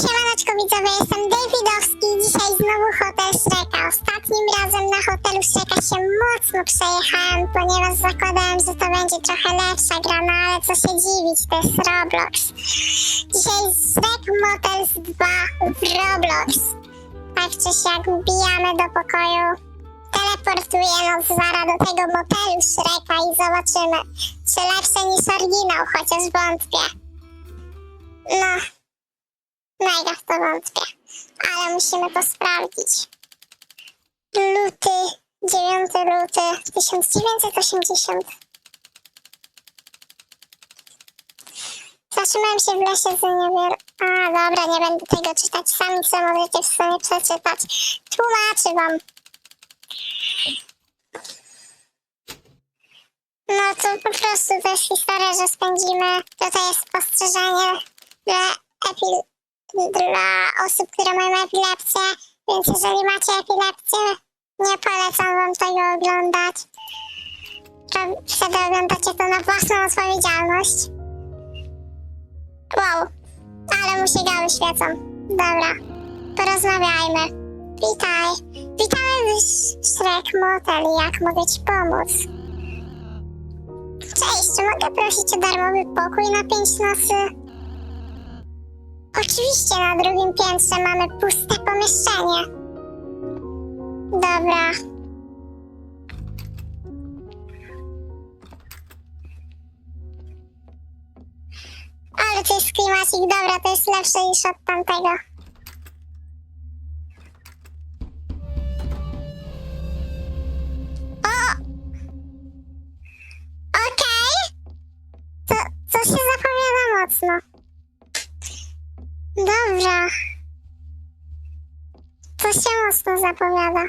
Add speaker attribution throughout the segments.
Speaker 1: Siemaneczko widzowie, jestem Davidowski i dzisiaj znowu Hotel Shreka. Ostatnim razem na hotelu Shreka się mocno przejechałem, ponieważ zakładałem, że to będzie trochę lepsza gra, no ale co się dziwić, to jest Roblox. Dzisiaj Shrek Motels 2 w Roblox. Tak czy siak wbijamy do pokoju. Teleportuje nas Zara do tego motelu Shreka i zobaczymy, czy lepsze niż oryginał, chociaż wątpię. No, Mega w to wątpię, ale musimy to sprawdzić. Luty, 9 luty 1980. Zatrzymałem się w lesie z niewiel... A, dobra, nie będę tego czytać. Sami co możecie w sumie przeczytać. Tłumaczę wam. No to po prostu to jest historia, że spędzimy... Tutaj jest spostrzeżenie dla epil dla osób, które mają epilepsję, więc jeżeli macie epilepsję, nie polecam wam tego oglądać. To wtedy oglądacie to na własną odpowiedzialność. Wow, ale mu się gały świecą. Dobra, porozmawiajmy. Witaj. Witamy w Shrek Motel. Jak mogę ci pomóc? Cześć, czy mogę prosić o darmowy pokój na pięć nocy? Oczywiście na drugim piętrze mamy puste pomieszczenie. Dobra. Ale to jest klimacik, dobra, to jest lepsze niż od tamtego. Mocno. Dobra. To się mocno zapowiada.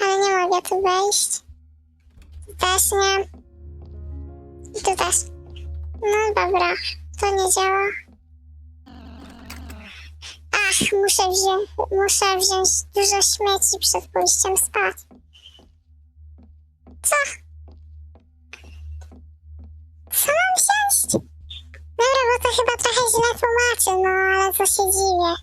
Speaker 1: Ale nie mogę tu wejść. Tu też nie. I tu też. No dobra, to nie działa. Ach, muszę wziąć, muszę wziąć dużo śmieci przed pójściem spać. Co? Co mam wziąć? Dobra, bo to chyba trochę źle tłumaczy, no ale co się dziwię.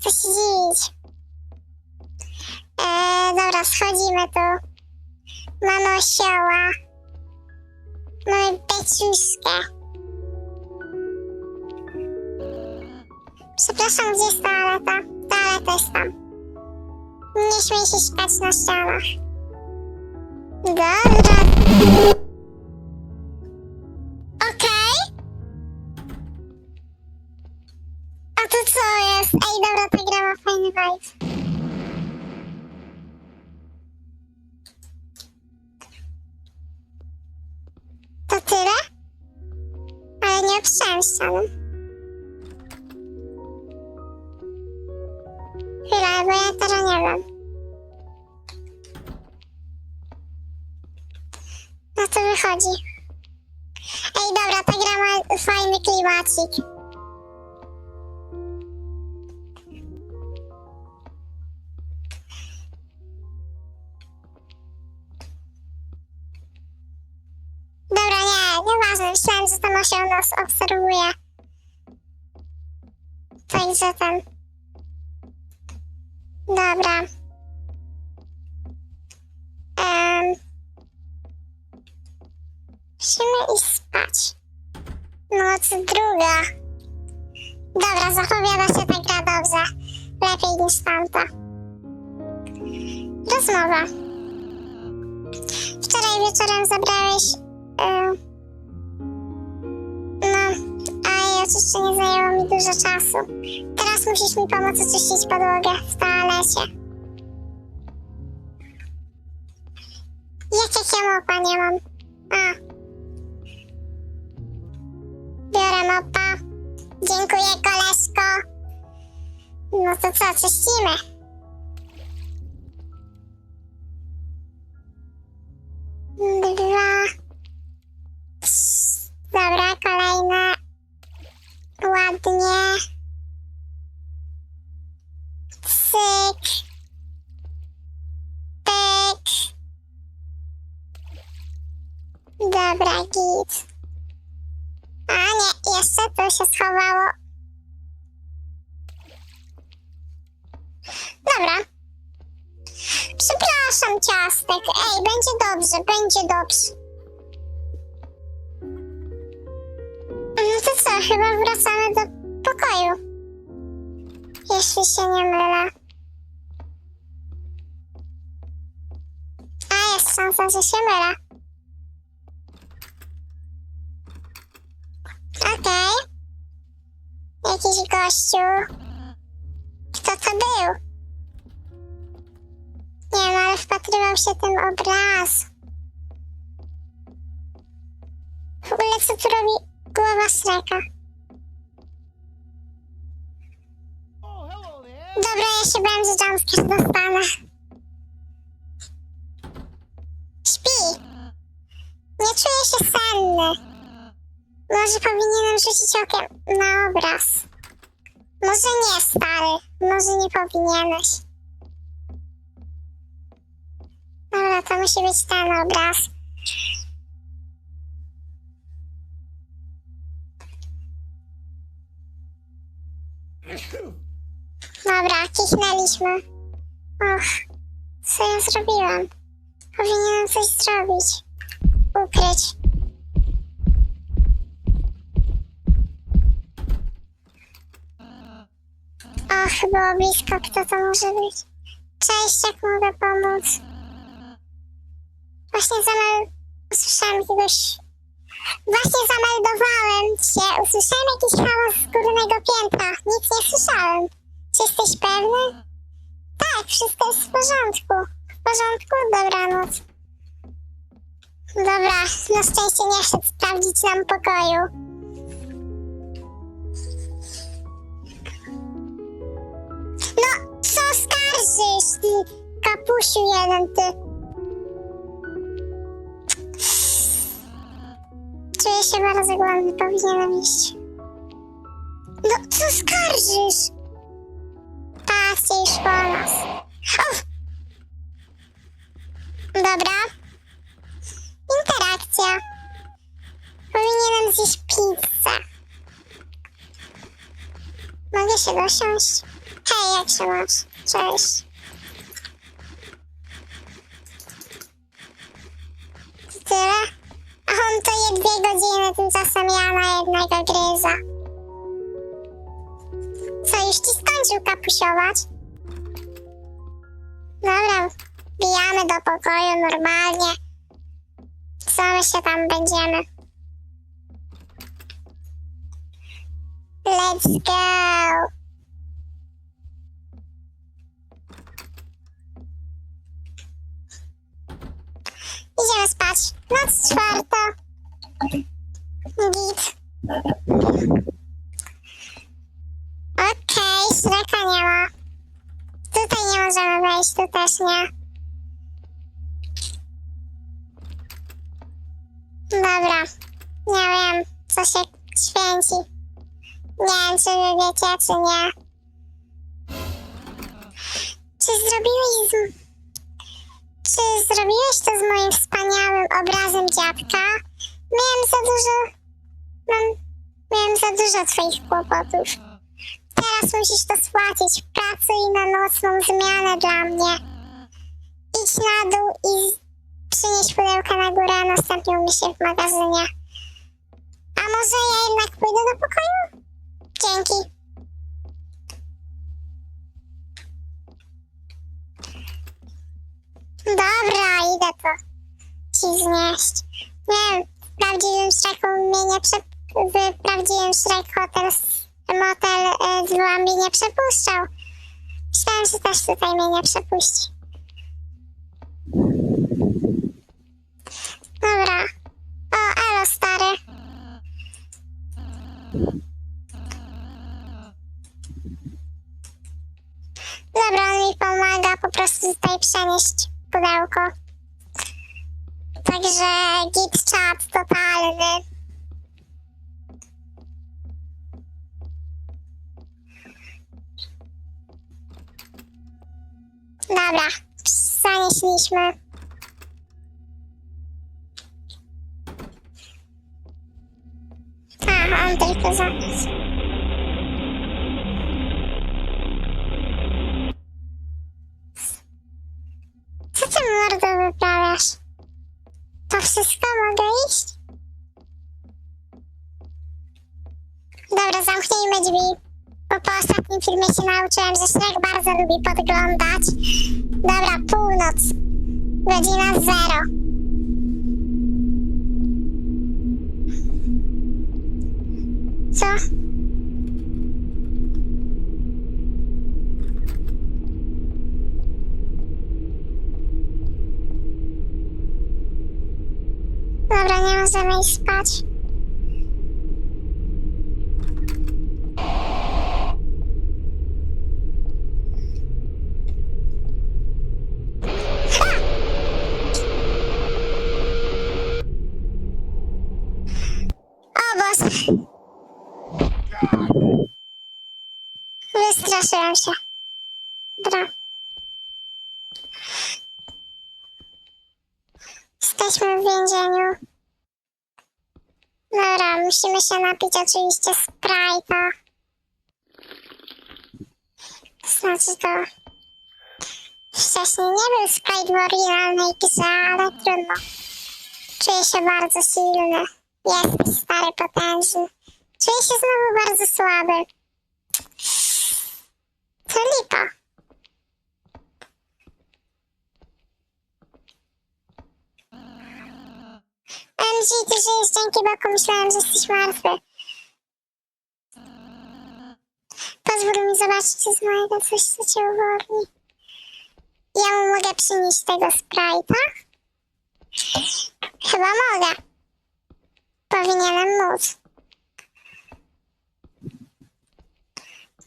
Speaker 1: Co się dziwić. Eee, dobra, schodzimy tu. Mamy osioła. Mamy beczuszkę. Przepraszam, gdzie jest toaleta? Toaleta jest tam. Nie śmiej się śpać na ścianach. Dobra. Ej, dobra, ta gra ma fajny vibe. To tyle? Ale nie obstrzałem ściany. Chwila, bo ja teraz nie wiem. No to wychodzi. Ej, dobra, ta gra ma fajny klimacik. Myślałem, że ten osioł nas obserwuje. Także ten... Dobra. Um... Musimy iść spać. Noc druga. Dobra, zapowiada się ta gra dobrze. Lepiej niż tamta. Rozmowa. Wczoraj wieczorem zabrałeś... oczywiście nie zajęło mi dużo czasu. Teraz musisz mi pomóc oczyścić podłogę w toalecie. Jak ja mopa nie mam? A. Biorę mopa. Dziękuję, koleżko. No to co, czyścimy? Cyk. Pyk. Dobra, git. A nie, jeszcze tu się schowało. Dobra. Przepraszam, ciastek. Ej, będzie dobrze, będzie dobrze. No to co, chyba wracamy do pokoju. Jeśli się nie mylę. A jest szansa, że się mylę. Okej. Jakiś gościu. Kto to był? Nie wiem, ale wpatrywał się ten obraz. W ogóle co tu robi głowa Shreka? Dobra, ja się bałem, że jumpscare dostanę. Śpi. Nie czuję się senny. Może powinienem rzucić okiem na obraz. Może nie, stary. Może nie powinieneś. Dobra, to musi być ten obraz. Dobra, kichnęliśmy. Och, co ja zrobiłam? Powinienem coś zrobić. Ukryć. Och, było blisko, kto to może być? Cześć, jak mogę pomóc? Właśnie zamel... Usłyszałam jakiegoś... Właśnie zameldowałem się. Usłyszałem jakiś hałas z górnego piętra. Nic nie słyszałem. Czy jesteś pewny? Tak, wszystko jest w porządku. W porządku? Dobranoc. Dobra, na szczęście nie szedł sprawdzić nam pokoju. No, co skarżysz, ty kapusiu jeden, ty? Czuję się bardzo głodny, powinienem iść. No, co skarżysz? Patrzcie już po nas. O! Dobra. Interakcja. Powinienem zjeść pizzę. Mogę się dosiąść? Hej, jak się masz? Cześć. Tyle? A on to je dwie godziny, tymczasem ja na jednego gryza. Co, już ci skończył kapusiować? Do pokoju normalnie. Co my się tam będziemy? Let's go! Idziemy spać. Noc czwarta. Git. Okej, Shreka nie ma. Tutaj nie możemy wejść, tu też nie. Dobra, nie wiem, co się święci. Nie wiem, czy wy wiecie, czy nie. Czy zrobiłeś z... Czy zrobiłeś to z moim wspaniałym obrazem dziadka? Miałem za dużo... Mam... Miałem za dużo twoich kłopotów. Teraz musisz to spłacić i na nocną zmianę dla mnie. Idź na dół i z- przynieś pudełka na górę, a następnie umieść się w magazynie. A może ja jednak pójdę do pokoju? Dzięki. Dobra, idę to ci znieść. Nie wiem, w prawdziwym Shreku mnie nie przep... W prawdziwym Shrek Hotel motel e, z mnie nie przepuszczał. Myślałem, że też tutaj mnie nie przepuści. Dobra. O, elo, stary. Dobra, on mi pomaga po prostu tutaj przenieść pudełko. Także git chat totalny. Dobra, zanieśliśmy. A, on tylko zaniósł. Filmie się nauczyłem, że Shrek bardzo lubi podglądać. Dobra, północ. Godzina zero. Co? Dobra, nie możemy iść spać. Wystraszyłem się. Dobra. Jesteśmy w więzieniu. Dobra, musimy się napić oczywiście Sprite'a. Znaczy to... Wcześniej nie był Sprite w oryginalnej grze, ale trudno. Czuję się bardzo silny. Jesteś stary, potężny. Czuję się znowu bardzo słaby. To lipa. MG, ty żyjesz dzięki boku, myślałem, że jesteś martwy. Pozwól mi zobaczyć z mojego coś, co cię uwolni. Ja mu mogę przynieść tego Sprite'a? Chyba mogę. Powinienem móc.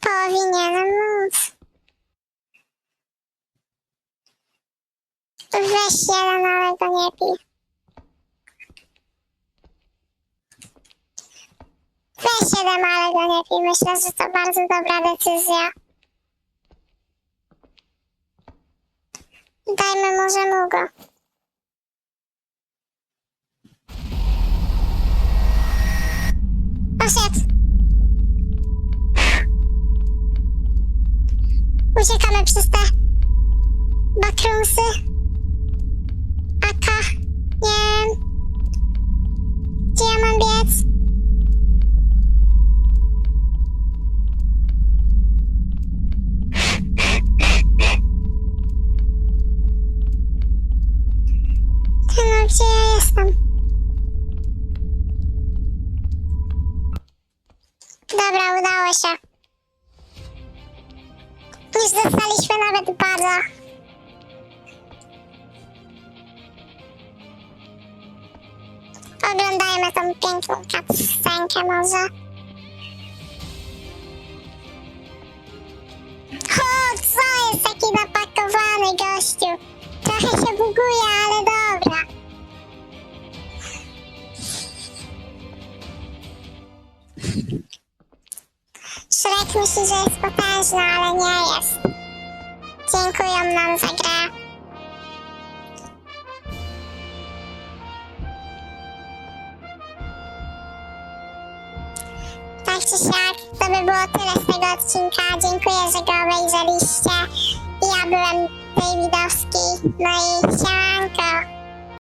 Speaker 1: Powinienem móc. Weź jeden, ale go nie pij. Weź jeden, ale go nie pij. Myślę, że to bardzo dobra decyzja. Dajmy może mu go. Poszedł. Uciekamy przez te bakrumsy. Już dostaliśmy nawet baza. Oglądajmy tą piękną cutscenkę może. O, co jest taki napakowany gościu? Trochę się buguje, ale dobra. Shrek myśli, że jest potężny, ale nie jest. Dziękuję nam za grę. Tak czy siak, to by było tyle z tego odcinka. Dziękuję, że go obejrzeliście. Ja byłem Davidowski. No i siemanko.